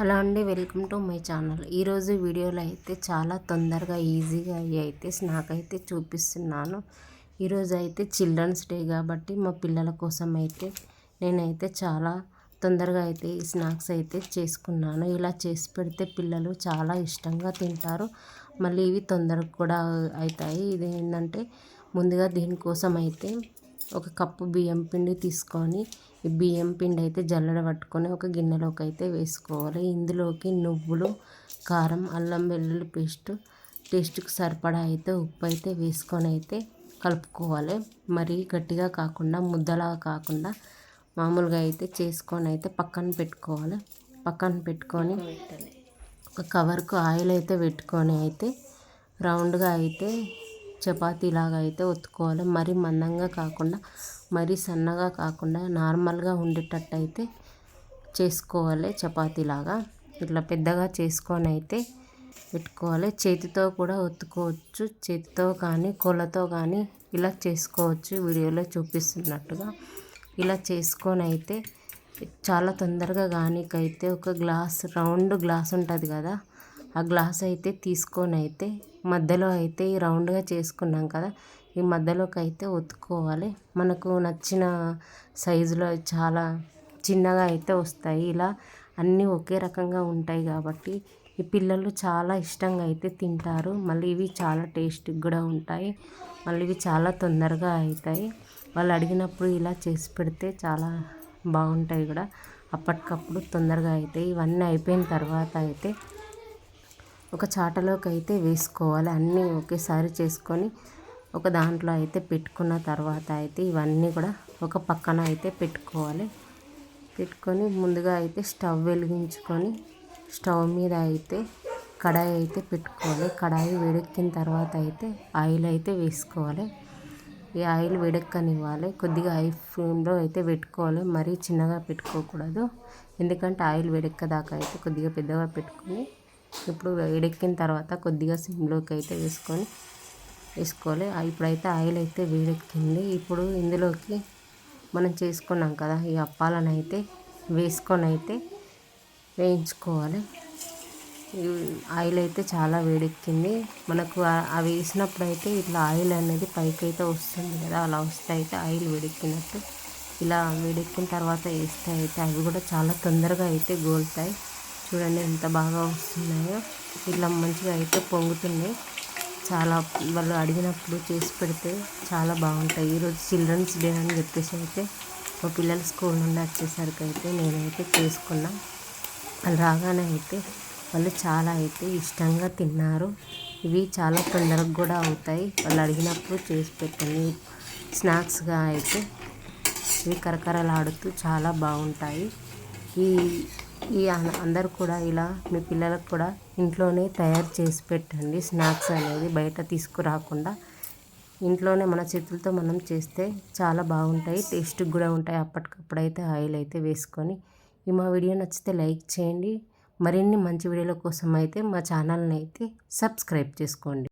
Hello అండి welcome to my channel. ఈరోజు వీడియోలో అయితే చాలా తొందరగా ఈజీగా అయ్యి అయితే స్నాక్ అయితే చూపిస్తున్నాను. ఈరోజు అయితే చిల్డ్రన్స్ డే కాబట్టి మా పిల్లల కోసం అయితే నేనైతే చాలా తొందరగా అయితే ఈ స్నాక్స్ అయితే చేసుకున్నాను. ఇలా చేసి పెడితే పిల్లలు చాలా ఇష్టంగా తింటారు. మళ్ళీ ఇవి తొందరగా కూడా అవుతాయి. ఇది ఏంటంటే ముందుగా దీనికోసం అయితే ఒక కప్పు బియ్యం పిండి తీసుకొని ఈ బియ్యం పిండి అయితే జల్లెడ పట్టుకొని ఒక గిన్నెలోకి అయితే వేసుకోవాలి. ఇందులోకి నువ్వులు కారం అల్లం వెల్లుల్లి పేస్ట్ టేస్ట్కి సరిపడా అయితే ఉప్పు అయితే వేసుకొని అయితే కలుపుకోవాలి. మరీ గట్టిగా కాకుండా ముద్దలా కాకుండా మామూలుగా అయితే చేసుకొని అయితే పక్కన పెట్టుకోవాలి. పక్కన పెట్టుకొని ఒక కవర్కు ఆయిల్ అయితే పెట్టుకొని అయితే రౌండ్గా అయితే చపాతీలాగా అయితే ఒత్తుకోవాలి. మరీ మందంగా కాకుండా మరీ సన్నగా కాకుండా నార్మల్గా ఉండేటట్టు అయితే చేసుకోవాలి చపాతీలాగా. ఇట్లా పెద్దగా చేసుకొని అయితే పెట్టుకోవాలి. చేతితో కూడా ఒత్తుకోవచ్చు. చేతితో కానీ కోళ్ళతో కానీ ఇలా చేసుకోవచ్చు. వీడియోలో చూపిస్తున్నట్టుగా ఇలా చేసుకొని అయితే చాలా తొందరగా కానీకైతే ఒక గ్లాస్ రౌండ్ గ్లాస్ ఉంటుంది కదా ఆ గ్లాస్ అయితే తీసుకొని అయితే మధ్యలో అయితే ఈ రౌండ్గా చేసుకున్నాం కదా ఈ మధ్యలోకి అయితే ఒత్తుకోవాలి. మనకు నచ్చిన సైజులో చాలా చిన్నగా అయితే వస్తాయి. ఇలా అన్నీ ఒకే రకంగా ఉంటాయి కాబట్టి ఈ పిల్లలు చాలా ఇష్టంగా అయితే తింటారు. మళ్ళీ ఇవి చాలా టేస్టీగా కూడా ఉంటాయి. మళ్ళీ ఇవి చాలా తొందరగా అవుతాయి వాళ్ళు అడిగినప్పుడు ఇలా చేసి పెడితే చాలా బాగుంటాయి కూడా. అప్పటికప్పుడు తొందరగా అవుతాయి ఇవన్నీ అయిపోయిన తర్వాత అయితే ఒక చాటలోకి అయితే వేసుకోవాలి. అన్నీ ఒకేసారి చేసుకొని ఒక దాంట్లో అయితే పెట్టుకున్న తర్వాత అయితే ఇవన్నీ కూడా ఒక పక్కన అయితే పెట్టుకోవాలి. పెట్టుకొని ముందుగా అయితే స్టవ్ వెలిగించుకొని స్టవ్ మీద అయితే కడాయి అయితే పెట్టుకోవాలి. కడాయి వేడెక్కిన తర్వాత అయితే ఆయిల్ అయితే వేసుకోవాలి. ఈ ఆయిల్ వేడెక్కనివ్వాలి. కొద్దిగా హై ఫ్లేమ్లో అయితే పెట్టుకోవాలి. మరీ చిన్నగా పెట్టుకోకూడదు. ఎందుకంటే ఆయిల్ వేడెక్కదాకా అయితే కొద్దిగా పెద్దగా పెట్టుకొని ఇప్పుడు వేడెక్కిన తర్వాత కొద్దిగా సిమ్లోకి అయితే వేసుకొని వేసుకోవాలి. ఇప్పుడైతే ఆయిల్ అయితే వేడెక్కింది. ఇప్పుడు ఇందులోకి మనం చేసుకున్నాం కదా ఈ అప్పాలను అయితే వేసుకొని అయితే వేయించుకోవాలి. ఆయిల్ అయితే చాలా వేడెక్కింది. మనకు అవి వేసినప్పుడు అయితే ఇట్లా ఆయిల్ అనేది పైకి అయితే వస్తుంది కదా అలా వస్తే అయితే ఆయిల్ వేడెక్కినట్టు. ఇలా వేడెక్కిన తర్వాత వేస్తే అయితే అవి కూడా చాలా తొందరగా అయితే గోలుతాయి. చూడండి ఎంత బాగా వస్తున్నాయో. ఇట్లా మంచిగా అయితే పొంగుతున్నాయి. చాలా వాళ్ళు అడిగినప్పుడు చేసి పెడితే చాలా బాగుంటాయి. ఈరోజు చిల్డ్రన్స్ డే అని చెప్పేసి అయితే మా పిల్లలు స్కూల్ నుండి వచ్చేసరికి అయితే నేనైతే చేసుకున్నా. వాళ్ళు రాగానే అయితే వాళ్ళు చాలా అయితే ఇష్టంగా తిన్నారు. ఇవి చాలా తొందరగా కూడా అవుతాయి. వాళ్ళు అడిగినప్పుడు చేసి పెట్టండి. స్నాక్స్గా అయితే ఇవి కరకరలాడుతూ చాలా బాగుంటాయి. ఈ ఈ అందరు కూడా ఇలా మీ పిల్లలకు కూడా ఇంట్లోనే తయారు చేసి పెట్టండి. స్నాక్స్ అనేది బయట తీసుకురాకుండా ఇంట్లోనే మన చేతులతో మనం చేస్తే చాలా బాగుంటాయి. టేస్ట్కి కూడా ఉంటాయి. అప్పటికప్పుడు అయితే ఆయిల్ అయితే వేసుకొని. ఈ మా వీడియో నచ్చితే లైక్ చేయండి. మరిన్ని మంచి వీడియోల కోసం అయితే మా ఛానల్ని అయితే సబ్స్క్రైబ్ చేసుకోండి.